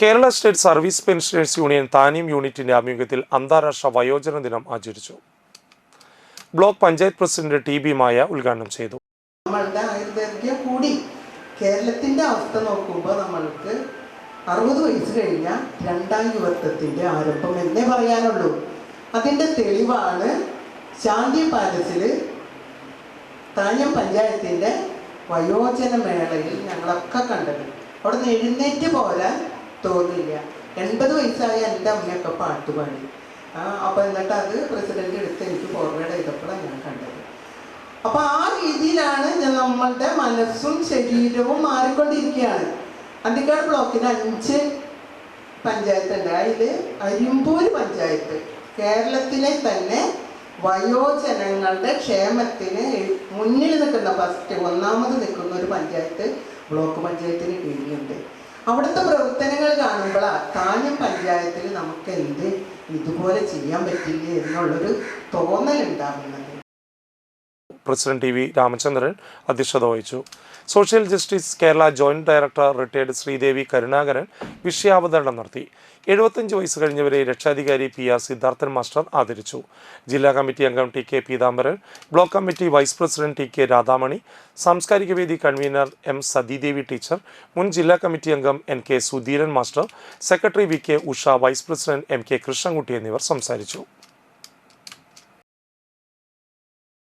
Kerala state service pensioners union Thaniyam യൂണിറ്റിന്റെ ആഭിമുഖ്യത്തിൽ അന്താരാഷ്ട്ര വയോജന ദിനം ആചരിച്ചു. Block panchayat president T B Maya ഉദ്ഘാടനം ചെയ്തു. നമ്മളുടെ ആയുർദൈർഘ്യം കൂടി കേരളത്തിന്റെ അവസ്ഥ നോക്കുമ്പോൾ നമ്മൾക്ക് അറുപത് വയസ്സ് കഴിഞ്ഞ രണ്ടാം യുവത്വത്തിന്റെ ആരംഭം എന്നേ പറയാനുള്ളൂ. അതിന്റെ തെളിവാണ് ശാന്തി പാലസിൽ താഞ്ഞം പഞ്ചായത്തിന്റെ വയോജന മേളയിൽ ഞങ്ങളൊക്കെ കണ്ടത്. അവിടെ നിന്ന് എഴുന്നേറ്റ് പോരാൻ തോന്നില്ല. എൺപത് വയസ്സായ എന്റെ അമ്മയൊക്കെ പാട്ട് പാടി. അപ്പോൾ എന്നിട്ട് അത് പ്രസിഡന്റ് എടുത്ത് എനിക്ക് ഫോർവേഡ് ചെയ്തപ്പോഴാണ് ഞാൻ കണ്ടത്. അപ്പോൾ ആ രീതിയിലാണ് നമ്മളുടെ മനസ്സും ശരീരവും മാറിക്കൊണ്ടിരിക്കുകയാണ്. അന്തിക്കാട് ബ്ലോക്കിന് അഞ്ച് പഞ്ചായത്ത് ഉണ്ട് അതിൽ അരിമ്പൂര് പഞ്ചായത്ത്. കേരളത്തിലെ തന്നെ വയോജനങ്ങളുടെ ക്ഷേമത്തിന് മുന്നിൽ നിൽക്കുന്ന ഫസ്റ്റ് ഒന്നാമത് നിൽക്കുന്ന ഒരു പഞ്ചായത്ത് ബ്ലോക്ക് പഞ്ചായത്തിന് കീഴിലുണ്ട്. അവിടുത്തെ താഞ്ഞം പഞ്ചായത്തിൽ നമുക്ക് എന്ത് ഇതുപോലെ ചെയ്യാൻ പറ്റില്ലേ എന്നുള്ളൊരു തോന്നലുണ്ടാകുന്നത്. പ്രസിഡന്റ് ടി വി രാമചന്ദ്രൻ അധ്യക്ഷത വഹിച്ചു. Social justice Kerala joint director retired Sreedevi Karunakaran വിഷയാവതരണം നടത്തി. എഴുപത്തഞ്ച് വയസ്സ് കഴിഞ്ഞവരെ രക്ഷാധികാരി പി ആർ സിദ്ധാർത്ഥൻ മാസ്റ്റർ ആദരിച്ചു. ജില്ലാ കമ്മിറ്റി അംഗം T K Peethambaran block committee vice president T K Radhamani സാംസ്കാരിക വേദി കൺവീനർ എം സതീദേവി ടീച്ചർ മുൻ ജില്ലാ കമ്മിറ്റി അംഗം N K Sudheeran master secretary V K Usha vice president M K Krishnankutty എന്നിവർ സംസാരിച്ചു.